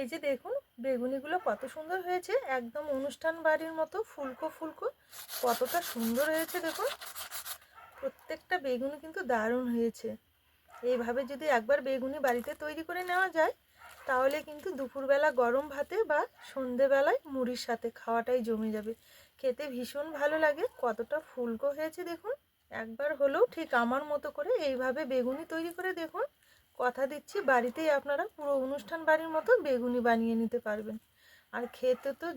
এই যে দেখুন, বেগুনিগুলো কত সুন্দর হয়েছে। একদম অনুষ্ঠান বাড়ির মতো ফুলকো ফুলকো। কতটা সুন্দর হয়েছে দেখুন। প্রত্যেকটা বেগুনি কিন্তু দারুণ হয়েছে। এইভাবে যদি একবার বেগুনি বাড়িতে তৈরি করে নেওয়া যায়, তাহলে কিন্তু দুপুরবেলা গরম ভাতে বা সন্ধেবেলায় মুড়ির সাথে খাওয়াটাই জমে যাবে। খেতে ভীষণ ভালো লাগে। কতটা ফুলকো হয়েছে দেখুন। একবার হলেও ঠিক আমার মতো করে এইভাবে বেগুনি তৈরি করে দেখুন। কথা দিচ্ছি, বাড়িতেই আপনারা পুরো অনুষ্ঠান বাড়ির মতো বেগুনি বানিয়ে নিতে পারবেন। আর খেতে তো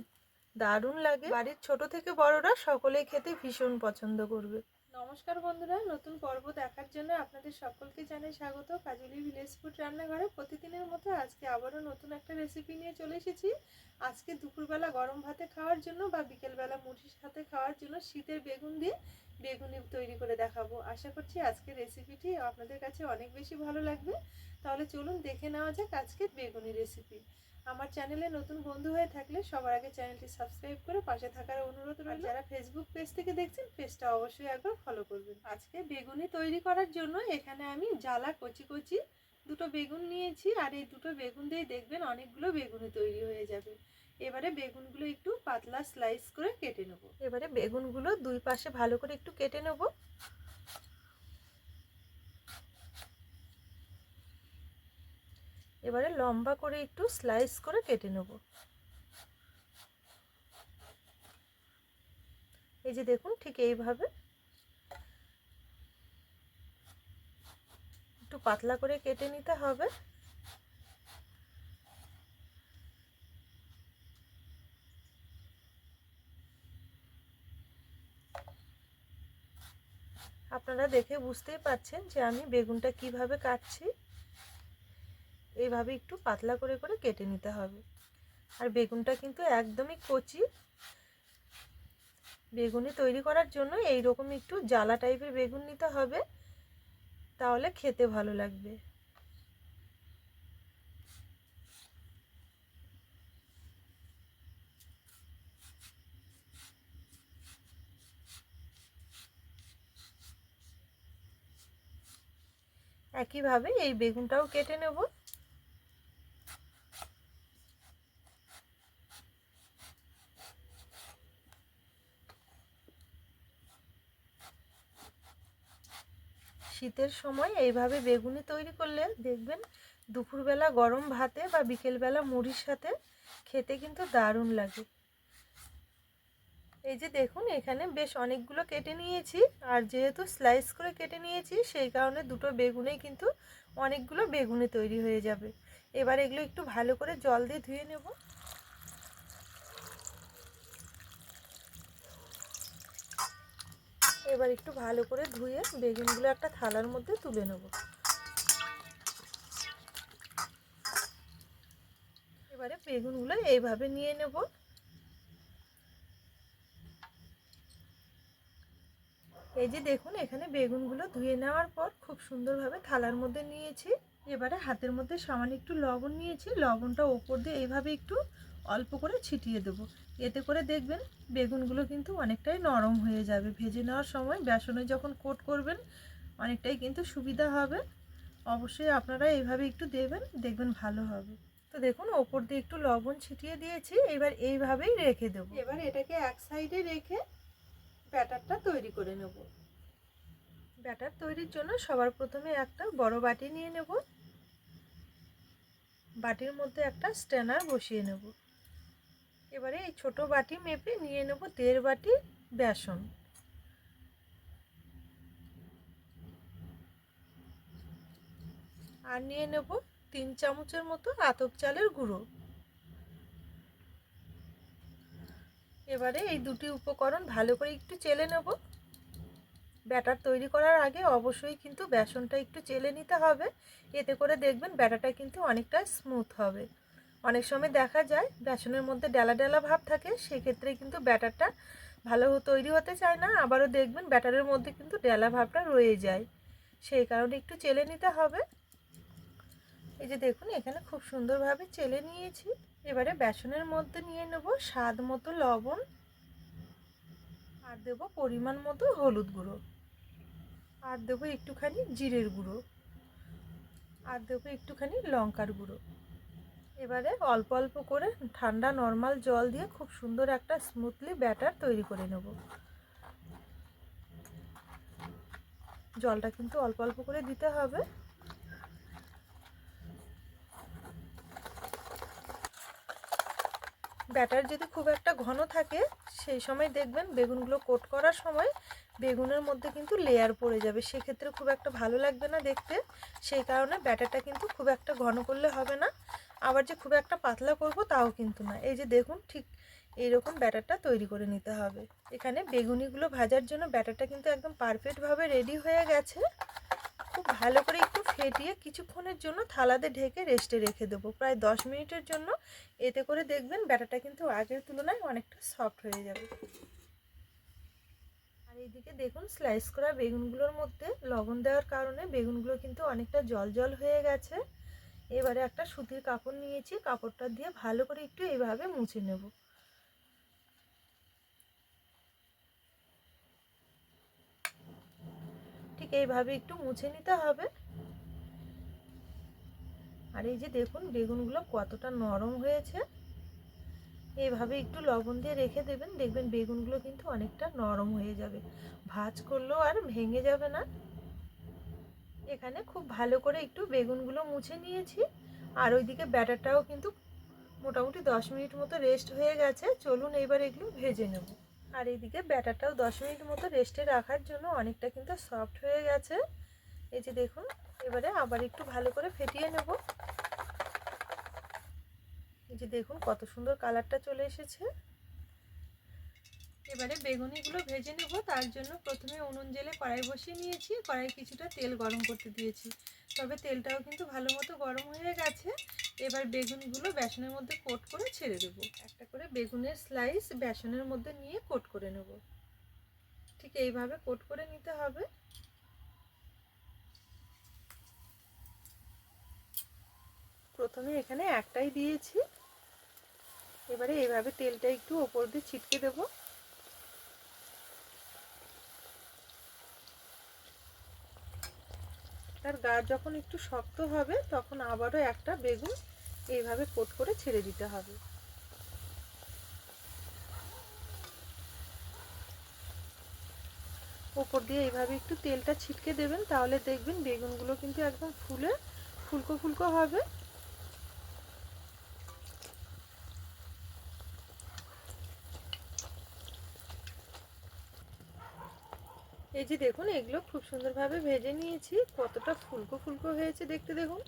দারুণ লাগে। বাড়ির ছোট থেকে বড়রা সকলেই খেতে ভীষণ পছন্দ করবে। নমস্কার বন্ধুরা, নতুন পর্ব দেখার জন্য আপনাদের সকলকে জানাই স্বাগত। কাজলি ভিলেজ ফুড রান্নাঘরে প্রতিদিনের মতো আজকে আবারও নতুন একটা রেসিপি নিয়ে চলে এসেছি। আজকে দুপুরবেলা গরম ভাতে খাওয়ার জন্য বা বিকেলবেলা মুড়ির সাথে খাওয়ার জন্য শীতের বেগুন দিয়ে বেগুনি তৈরি করে দেখাবো। আশা করছি আজকের রেসিপিটি আপনাদের কাছে অনেক বেশি ভালো লাগবে। তাহলে চলুন দেখে নেওয়া যাক আজকের বেগুনি রেসিপি আমার চ্যানেলে নতুন বন্ধু হয়ে থাকলে সবার আগে চ্যানেলটি সাবস্ক্রাইব করে পাশে থাকার অনুরোধ রইল। যারা ফেসবুক পেজ থেকে দেখছেন পেজটা অবশ্যই একবার ফলো করবেন। আজকে বেগুনি তৈরি করার জন্য এখানে আমি জ্বালা কচি কচি দুটো বেগুন নিয়েছি। আর এই দুটো বেগুন দিয়ে দেখবেন অনেকগুলো বেগুনি তৈরি হয়ে যাবে। এবারে বেগুনগুলো একটু পাতলা স্লাইস করে কেটে নেব। এবারে বেগুনগুলো দুই পাশে ভালো করে একটু কেটে নেব। এবারে লম্বা করে একটু স্লাইস করে কেটে নেব। এই যে দেখুন ঠিক এইভাবে। একটু পাতলা করে কেটে নিতে হবে। আপনারা দেখে বুঝতেই পাচ্ছেন যে আমি বেগুনটা কীভাবে কাটছি। এইভাবে একটু পাতলা করে করে কেটে নিতে হবে। আর বেগুনটা কিন্তু একদমই কচি। বেগুনি তৈরি করার জন্য এই রকম একটু জ্বালা টাইপের বেগুন নিতে হবে, তাহলে খেতে ভালো লাগবে। একইভাবে এই বেগুনটাও কেটে নেব। শীতের সময় এইভাবে বেগুনি তৈরি করলে দেখবেন দুপুরবেলা গরম ভাতে বা বিকেলবেলা মুড়ির সাথে খেতে কিন্তু দারুণ লাগে। এই যে দেখুন, এখানে বেশ অনেকগুলো কেটে নিয়েছি। আর যেহেতু স্লাইস করে কেটে নিয়েছি, সেই কারণে দুটো বেগুনেই কিন্তু অনেকগুলো বেগুনি তৈরি হয়ে যাবে। এবার এগুলো একটু ভালো করে জল দিয়ে ধুয়ে নেব। এবার একটু ভালো করে ধুয়ে বেগুনগুলো একটা থালার মধ্যে তুলে নেব। এবারে বেগুনগুলো এইভাবে নিয়ে নেব। এই যে দেখুন, এখানে বেগুনগুলো ধুয়ে নেওয়ার পর খুব সুন্দরভাবে থালার মধ্যে নিয়েছি। এবারে হাতের মধ্যে সামান্য একটু লবণ নিয়েছি। লবণটা ওপর দিয়ে এইভাবে একটু অল্প করে ছিটিয়ে দেবো। এতে করে দেখবেন বেগুনগুলো কিন্তু অনেকটাই নরম হয়ে যাবে। ভেজে নেওয়ার সময় বেসনে যখন কোট করবেন, অনেকটাই কিন্তু সুবিধা হবে। অবশ্যই আপনারা এইভাবে একটু দেবেন, দেখবেন ভালো হবে। তো দেখুন, ওপর দিয়ে একটু লবণ ছিটিয়ে দিয়েছি। এবার এইভাবেই রেখে দেবো। এবার এটাকে এক সাইডে রেখে ব্যাটারটা তৈরি করে নেব। ব্যাটার তৈরির জন্য সবার প্রথমে একটা বড় বাটি নিয়ে নেব। বাটির মধ্যে একটা স্ট্যানার বসিয়ে নেব। এবারে এই ছোট বাটি মেপে নিয়ে নেব দেড় বাটি বেসন। আর নিয়ে নেব তিন চামচের মতো আতপ চালের গুঁড়ো। এবারে এই দুটি উপকরণ ভালো করে একটু চেলে নেব। ব্যাটার তৈরি করার আগে অবশ্যই কিন্তু বেসনটা একটু চেলে নিতে হবে। এতে করে দেখবেন ব্যাটারটা কিন্তু অনেকটা স্মুথ হবে। অনেক সময় দেখা যায় বেসনের মধ্যে ডেলা ডেলা ভাব থাকে, সেক্ষেত্রে কিন্তু ব্যাটারটা ভালো তৈরি হতে চায় না। আবারও দেখবেন ব্যাটারের মধ্যে কিন্তু ডেলা ভাবটা রয়ে যায়। সেই কারণে একটু চেলে নিতে হবে। এই যে দেখুন, এখানে খুব সুন্দরভাবে চেলে নিয়েছি। এবারে বেসনের মধ্যে নিয়ে নেব স্বাদ মতো লবণ আর দেব পরিমাণ মতো হলুদ গুঁড়ো। আর দেবো একটুখানি জিরের গুঁড়ো। আর দেবো একটুখানি লঙ্কার গুঁড়ো। এবারে অল্প অল্প করে ঠান্ডা নর্মাল জল দিয়ে খুব সুন্দর একটা স্মুথলি ব্যাটার তৈরি করে নেব। জলটা কিন্তু অল্প অল্প করে দিতে হবে। ব্যাটার যদি খুব একটা ঘন থাকে, সেই সময় দেখবেন বেগুনগুলো কোট করার সময় বেগুনের মধ্যে কিন্তু লেয়ার পড়ে যাবে। সেক্ষেত্রে খুব একটা ভালো লাগবে না দেখতে। সেই কারণে ব্যাটারটা কিন্তু খুব একটা ঘন করলে হবে না। আবার যে খুব একটা পাতলা করব তাও কিন্তু না। এই যে দেখুন, ঠিক এইরকম ব্যাটারটা তৈরি করে নিতে হবে। এখানে বেগুনিগুলো ভাজার জন্য ব্যাটারটা কিন্তু একদম পারফেক্টভাবে রেডি হয়ে গেছে। খুব ভালো করে একটু ফেটিয়ে কিছুক্ষণের জন্য থালাতে ঢেকে রেস্টে রেখে দেবো। প্রায় দশ মিনিটের জন্য এতে করে দেখবেন ব্যাটারটা কিন্তু আগের তুলনায় অনেকটা সফট হয়ে যাবে। আর এইদিকে দেখুন স্লাইস করা বেগুনগুলোর মধ্যে লবণ দেওয়ার কারণে বেগুনগুলো কিন্তু অনেকটা জল জল হয়ে গেছে। এবারে একটা সুতির কাপড় নিয়েছি, কাপড়টা দিয়ে ভালো করে একটু এইভাবে মুছে নেব। এইভাবে একটু মুছে নিতে হবে। আর এই যে দেখুন, বেগুনগুলো কতটা নরম হয়েছে। এইভাবে একটু লবণ দিয়ে রেখে দেবেন। দেখবেন বেগুনগুলো কিন্তু অনেকটা নরম হয়ে যাবে। ভাজ করলেও আর ভেঙে যাবে না। এখানে খুব ভালো করে একটু বেগুনগুলো মুছে নিয়েছি। আর ওইদিকে ব্যাটারটাও কিন্তু মোটামুটি দশ মিনিট মতো রেস্ট হয়ে গেছে। চলুন এবার এগুলো ভেজে নেব। আর এইদিকে ব্যাটারটাও দশ মিনিট মতো রেস্টে রাখার জন্য অনেকটা কিন্তু সফট হয়ে গেছে। এই যে দেখুন, এবারে আবার একটু ভালো করে ফেটিয়ে নেব। এই যে দেখুন, কত সুন্দর কালারটা চলে এসেছে। এবারে বেগুনিগুলো ভেজে নেব। তার জন্য প্রথমে উনুন জেলে কড়াই বসিয়ে নিয়েছি। কড়াই কিছুটা তেল গরম করতে দিয়েছি। তবে তেলটাও কিন্তু ভালো মতো গরম হয়ে গেছে। এবার বেগুনগুলো বেসনের মধ্যে কোট করে ছেড়ে দেব। একটা করে বেগুনের স্লাইস বেসনের মধ্যে নিয়ে কোট করে নেব। ঠিক এইভাবে কোট করে নিতে হবে। প্রথমে এখানে একটাই দিয়েছি। এবারে এইভাবে তেলটা একটু ওপর দিয়ে ছিটকে দেব। তার গা যখন একটু শক্ত হবে, তখন আবারও একটা বেগুন এইভাবে কোট করে ছেড়ে দিতে হবে। ওপর দিয়ে এইভাবে একটু তেলটা ছিটকে দেবেন, তাহলে দেখবেন বেগুনগুলো কিন্তু একদম ফুলে ফুলকো ফুলকো হবে। এই যে দেখুন, এগুলো খুব সুন্দরভাবে ভেজে নিয়েছি, কতটা ফুলকো ফুলকো হয়েছে দেখতে দেখুন।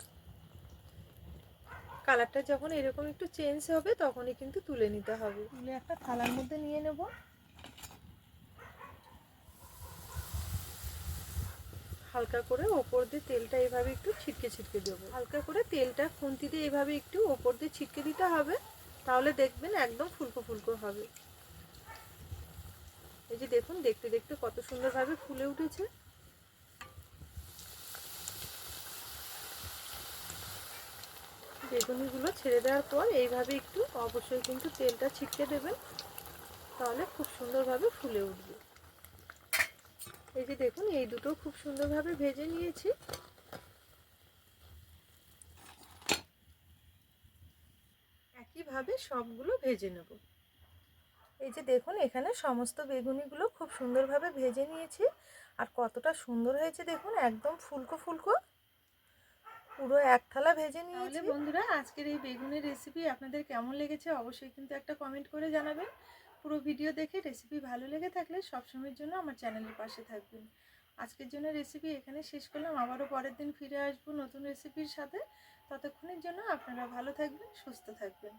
কালারটা যখন এরকম একটু চেঞ্জ হবে তখনই কিন্তু তুলে নিতে হবে। তুলে একটা থালার মধ্যে নিয়ে নেব। হালকা করে ওপর দিয়ে তেলটা এভাবে একটু ছিটকে ছিটকে দেবো। হালকা করে তেলটা খুন্তি দিয়ে এভাবে একটু ওপর দিয়ে ছিটকে দিতে হবে তাহলে দেখবেন একদম ফুলকো ফুলকো হবে। এই যে দেখুন দেখতে দেখতে কত সুন্দরভাবে ফুলে উঠেছে। বেগুনিগুলো ছেড়ে দেওয়ার পর এইভাবে একটু অবশ্যই কিন্তু তেলটা ছিটকে দেবেন, তাহলে খুব সুন্দরভাবে ফুলে উঠবে। এই যে দেখুন, এই দুটো খুব সুন্দরভাবে ভেজে নিয়েছি। একইভাবে সবগুলো ভেজে নেব। এই যে দেখুন, এখানে সমস্ত বেগুনিগুলো খুব সুন্দরভাবে ভেজে নিয়েছি। আর কতটা সুন্দর হয়েছে দেখুন, একদম ফুলকো ফুলকো পুরো এক থালা ভেজে নিয়েছি। বন্ধুরা আজকের এই বেগুনের রেসিপি আপনাদের কেমন লেগেছে অবশ্যই কিন্তু একটা কমেন্ট করে জানাবেন। পুরো ভিডিও দেখে রেসিপি ভালো লেগে থাকলে সবসময়ের জন্য আমার চ্যানেলের পাশে থাকবেন। আজকের জন্য রেসিপি এখানে শেষ করলাম। আবারও পরের দিন ফিরে আসব নতুন রেসিপির সাথে। ততক্ষণের জন্য আপনারা ভালো থাকবেন সুস্থ থাকবেন।